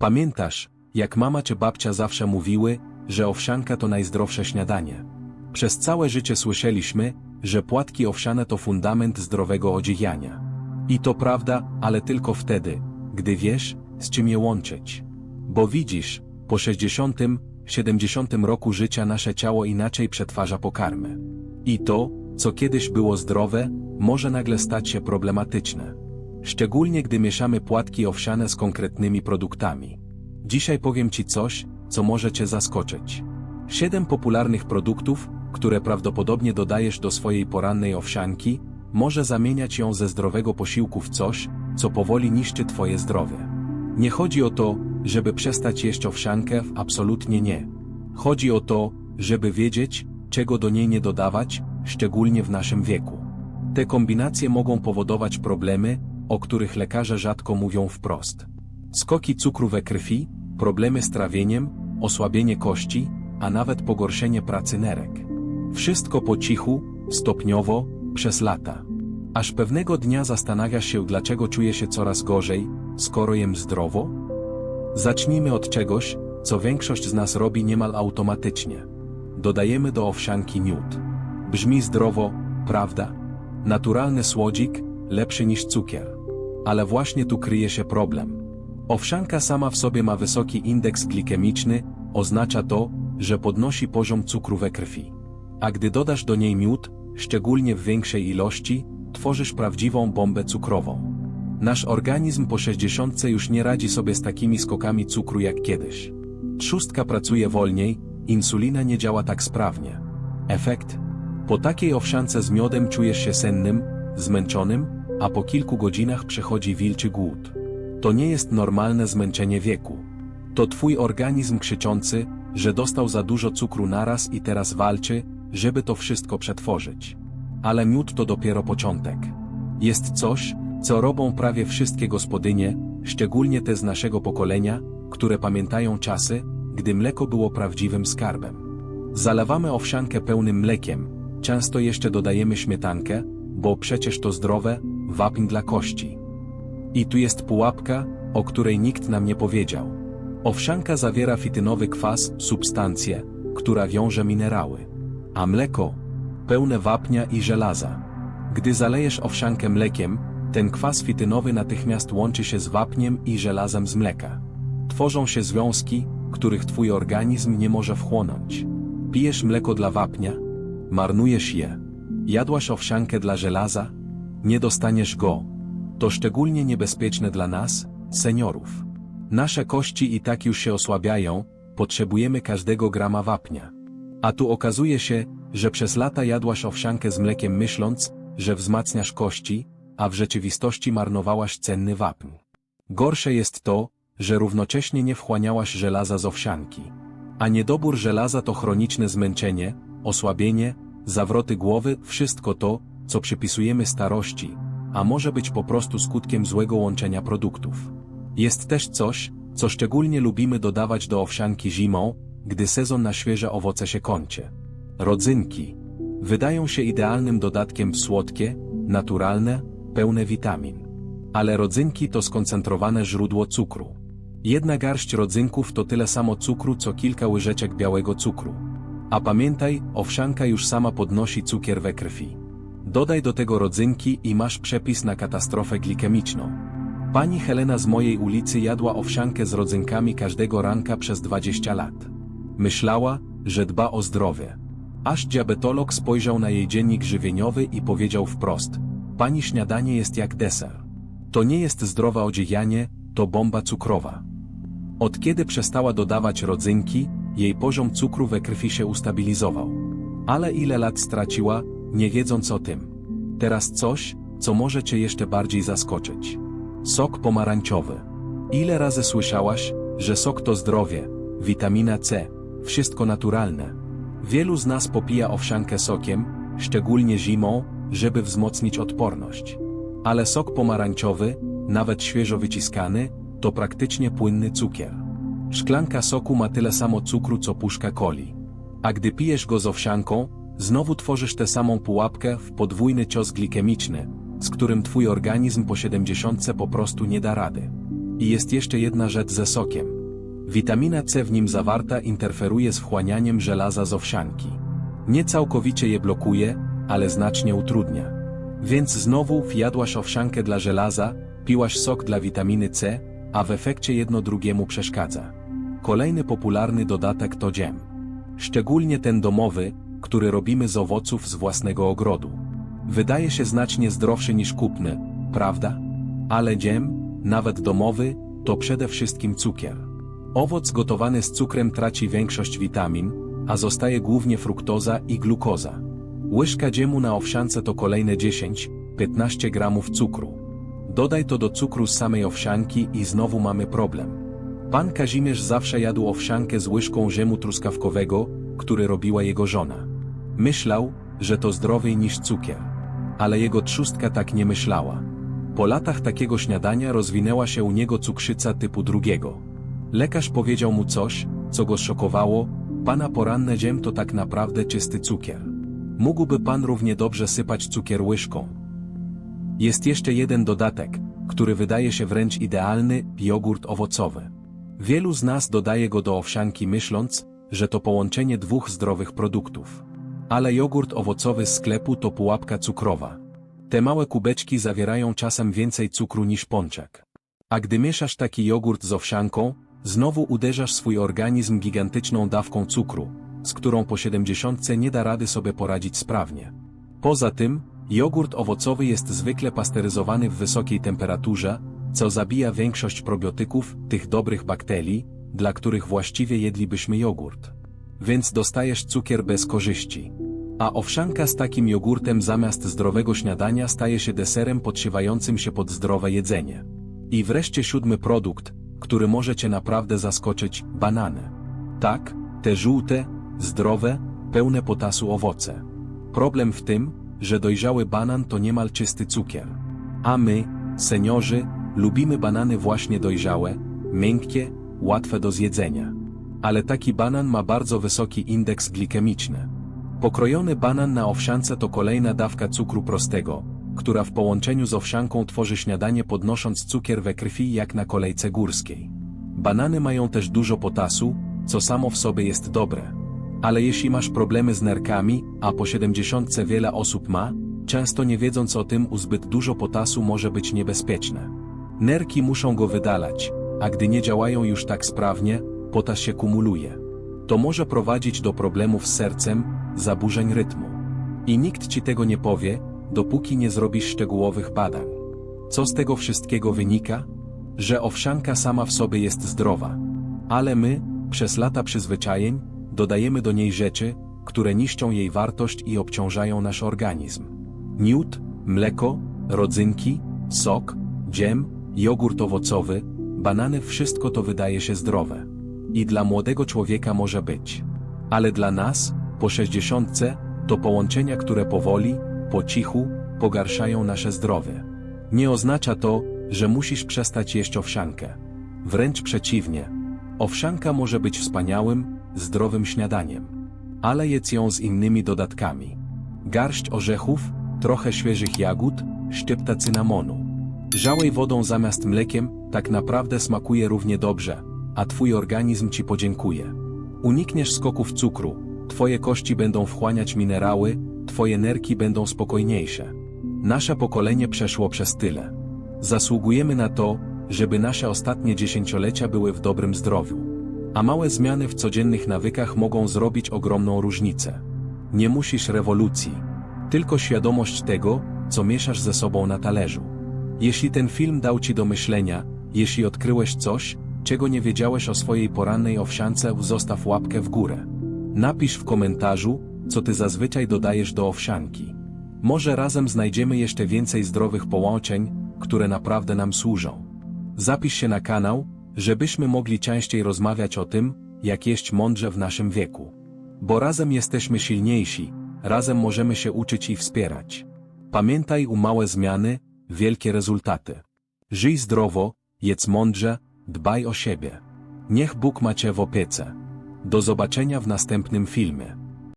Pamiętasz, jak mama czy babcia zawsze mówiły, że owsianka to najzdrowsze śniadanie. Przez całe życie słyszeliśmy, że płatki owsiane to fundament zdrowego odżywiania. I to prawda, ale tylko wtedy, gdy wiesz, z czym je łączyć. Bo widzisz, po 60, 70 roku życia nasze ciało inaczej przetwarza pokarmy. I to, co kiedyś było zdrowe, może nagle stać się problematyczne. Szczególnie gdy mieszamy płatki owsiane z konkretnymi produktami. Dzisiaj powiem Ci coś, co może Cię zaskoczyć. 7 popularnych produktów, które prawdopodobnie dodajesz do swojej porannej owsianki, może zamieniać ją ze zdrowego posiłku w coś, co powoli niszczy Twoje zdrowie. Nie chodzi o to, żeby przestać jeść owsiankę, absolutnie nie. Chodzi o to, żeby wiedzieć, czego do niej nie dodawać, szczególnie w naszym wieku. Te kombinacje mogą powodować problemy, o których lekarze rzadko mówią wprost. Skoki cukru we krwi, problemy z trawieniem, osłabienie kości, a nawet pogorszenie pracy nerek. Wszystko po cichu, stopniowo, przez lata. Aż pewnego dnia zastanawiasz się, dlaczego czuję się coraz gorzej, skoro jem zdrowo? Zacznijmy od czegoś, co większość z nas robi niemal automatycznie. Dodajemy do owsianki miód. Brzmi zdrowo, prawda? Naturalny słodzik, lepszy niż cukier. Ale właśnie tu kryje się problem. Owsianka sama w sobie ma wysoki indeks glikemiczny, oznacza to, że podnosi poziom cukru we krwi. A gdy dodasz do niej miód, szczególnie w większej ilości, tworzysz prawdziwą bombę cukrową. Nasz organizm po 60 już nie radzi sobie z takimi skokami cukru jak kiedyś. Trzustka pracuje wolniej, insulina nie działa tak sprawnie. Efekt? Po takiej owsiance z miodem czujesz się sennym, zmęczonym, a po kilku godzinach przychodzi wilczy głód. To nie jest normalne zmęczenie wieku. To twój organizm krzyczący, że dostał za dużo cukru naraz i teraz walczy, żeby to wszystko przetworzyć. Ale miód to dopiero początek. Jest coś, co robią prawie wszystkie gospodynie, szczególnie te z naszego pokolenia, które pamiętają czasy, gdy mleko było prawdziwym skarbem. Zalewamy owsiankę pełnym mlekiem, często jeszcze dodajemy śmietankę, bo przecież to zdrowe, wapń dla kości. I tu jest pułapka, o której nikt nam nie powiedział. Owsianka zawiera fitynowy kwas, substancję, która wiąże minerały. A mleko, pełne wapnia i żelaza. Gdy zalejesz owsiankę mlekiem, ten kwas fitynowy natychmiast łączy się z wapniem i żelazem z mleka. Tworzą się związki, których twój organizm nie może wchłonąć. Pijesz mleko dla wapnia? Marnujesz je. Jadłaś owsiankę dla żelaza? Nie dostaniesz go. To szczególnie niebezpieczne dla nas, seniorów. Nasze kości i tak już się osłabiają, potrzebujemy każdego grama wapnia. A tu okazuje się, że przez lata jadłaś owsiankę z mlekiem myśląc, że wzmacniasz kości, a w rzeczywistości marnowałaś cenny wapń. Gorsze jest to, że równocześnie nie wchłaniałaś żelaza z owsianki. A niedobór żelaza to chroniczne zmęczenie, osłabienie, zawroty głowy, wszystko to, co przypisujemy starości, a może być po prostu skutkiem złego łączenia produktów. Jest też coś, co szczególnie lubimy dodawać do owsianki zimą, gdy sezon na świeże owoce się kończy. Rodzynki. Wydają się idealnym dodatkiem słodkie, naturalne, pełne witamin. Ale rodzynki to skoncentrowane źródło cukru. Jedna garść rodzynków to tyle samo cukru co kilka łyżeczek białego cukru. A pamiętaj, owsianka już sama podnosi cukier we krwi. Dodaj do tego rodzynki i masz przepis na katastrofę glikemiczną. Pani Helena z mojej ulicy jadła owsiankę z rodzynkami każdego ranka przez 20 lat. Myślała, że dba o zdrowie. Aż diabetolog spojrzał na jej dziennik żywieniowy i powiedział wprost: Pani śniadanie jest jak deser. To nie jest zdrowe odżywianie, to bomba cukrowa. Od kiedy przestała dodawać rodzynki, jej poziom cukru we krwi się ustabilizował. Ale ile lat straciła, nie wiedząc o tym. Teraz coś, co może cię jeszcze bardziej zaskoczyć. Sok pomarańczowy. Ile razy słyszałaś, że sok to zdrowie, witamina C, wszystko naturalne. Wielu z nas popija owsiankę sokiem, szczególnie zimą, żeby wzmocnić odporność. Ale sok pomarańczowy, nawet świeżo wyciskany, to praktycznie płynny cukier. Szklanka soku ma tyle samo cukru co puszka coli. A gdy pijesz go z owsianką, znowu tworzysz tę samą pułapkę w podwójny cios glikemiczny, z którym twój organizm po 70 po prostu nie da rady. I jest jeszcze jedna rzecz ze sokiem. Witamina C w nim zawarta interferuje z wchłanianiem żelaza z owsianki. Nie całkowicie je blokuje, ale znacznie utrudnia. Więc znowu wjadłaś owsiankę dla żelaza, piłaś sok dla witaminy C, a w efekcie jedno drugiemu przeszkadza. Kolejny popularny dodatek to dziem. Szczególnie ten domowy, który robimy z owoców z własnego ogrodu. Wydaje się znacznie zdrowszy niż kupny, prawda? Ale dziem, nawet domowy, to przede wszystkim cukier. Owoc gotowany z cukrem traci większość witamin, a zostaje głównie fruktoza i glukoza. Łyżka dziemu na owsiance to kolejne 10-15 gramów cukru. Dodaj to do cukru z samej owsianki i znowu mamy problem. Pan Kazimierz zawsze jadł owsiankę z łyżką ziemu truskawkowego, który robiła jego żona. Myślał, że to zdrowiej niż cukier. Ale jego trzustka tak nie myślała. Po latach takiego śniadania rozwinęła się u niego cukrzyca typu drugiego. Lekarz powiedział mu coś, co go szokowało, pana poranne ziem to tak naprawdę czysty cukier. Mógłby pan równie dobrze sypać cukier łyżką. Jest jeszcze jeden dodatek, który wydaje się wręcz idealny, jogurt owocowy. Wielu z nas dodaje go do owsianki myśląc, że to połączenie dwóch zdrowych produktów. Ale jogurt owocowy z sklepu to pułapka cukrowa. Te małe kubeczki zawierają czasem więcej cukru niż pączek. A gdy mieszasz taki jogurt z owsianką, znowu uderzasz swój organizm gigantyczną dawką cukru, z którą po 70 nie da rady sobie poradzić sprawnie. Poza tym, jogurt owocowy jest zwykle pasteryzowany w wysokiej temperaturze, co zabija większość probiotyków, tych dobrych bakterii, dla których właściwie jedlibyśmy jogurt. Więc dostajesz cukier bez korzyści. A owsianka z takim jogurtem zamiast zdrowego śniadania staje się deserem podsiewającym się pod zdrowe jedzenie. I wreszcie siódmy produkt, który może Cię naprawdę zaskoczyć, banany. Tak, te żółte, zdrowe, pełne potasu owoce. Problem w tym, że dojrzały banan to niemal czysty cukier. A my, seniorzy, lubimy banany właśnie dojrzałe, miękkie, łatwe do zjedzenia. Ale taki banan ma bardzo wysoki indeks glikemiczny. Pokrojony banan na owsiance to kolejna dawka cukru prostego, która w połączeniu z owsianką tworzy śniadanie podnosząc cukier we krwi jak na kolejce górskiej. Banany mają też dużo potasu, co samo w sobie jest dobre. Ale jeśli masz problemy z nerkami, a po 70 wiele osób ma, często nie wiedząc o tym u zbyt dużo potasu może być niebezpieczne. Nerki muszą go wydalać, a gdy nie działają już tak sprawnie, potas się kumuluje. To może prowadzić do problemów z sercem, zaburzeń rytmu. I nikt ci tego nie powie, dopóki nie zrobisz szczegółowych badań. Co z tego wszystkiego wynika? Że owsianka sama w sobie jest zdrowa. Ale my, przez lata przyzwyczajeń, dodajemy do niej rzeczy, które niszczą jej wartość i obciążają nasz organizm. Miód, mleko, rodzynki, sok, dziem, jogurt owocowy, banany wszystko to wydaje się zdrowe. I dla młodego człowieka może być. Ale dla nas, po sześćdziesiątce, to połączenia, które powoli, po cichu, pogarszają nasze zdrowie. Nie oznacza to, że musisz przestać jeść owsiankę. Wręcz przeciwnie. Owsianka może być wspaniałym, zdrowym śniadaniem. Ale jedz ją z innymi dodatkami. Garść orzechów, trochę świeżych jagód, szczypta cynamonu. Żałej wodą zamiast mlekiem, tak naprawdę smakuje równie dobrze, a twój organizm ci podziękuje. Unikniesz skoków cukru, twoje kości będą wchłaniać minerały, twoje nerki będą spokojniejsze. Nasze pokolenie przeszło przez tyle. Zasługujemy na to, żeby nasze ostatnie dziesięciolecia były w dobrym zdrowiu. A małe zmiany w codziennych nawykach mogą zrobić ogromną różnicę. Nie musisz rewolucji, tylko świadomość tego, co mieszasz ze sobą na talerzu. Jeśli ten film dał ci do myślenia, jeśli odkryłeś coś, czego nie wiedziałeś o swojej porannej owsiance, zostaw łapkę w górę. Napisz w komentarzu, co ty zazwyczaj dodajesz do owsianki. Może razem znajdziemy jeszcze więcej zdrowych połączeń, które naprawdę nam służą. Zapisz się na kanał, żebyśmy mogli częściej rozmawiać o tym, jak jeść mądrze w naszym wieku. Bo razem jesteśmy silniejsi, razem możemy się uczyć i wspierać. Pamiętaj u małe zmiany, wielkie rezultaty. Żyj zdrowo, jedz mądrze, dbaj o siebie. Niech Bóg ma Cię w opiece. Do zobaczenia w następnym filmie.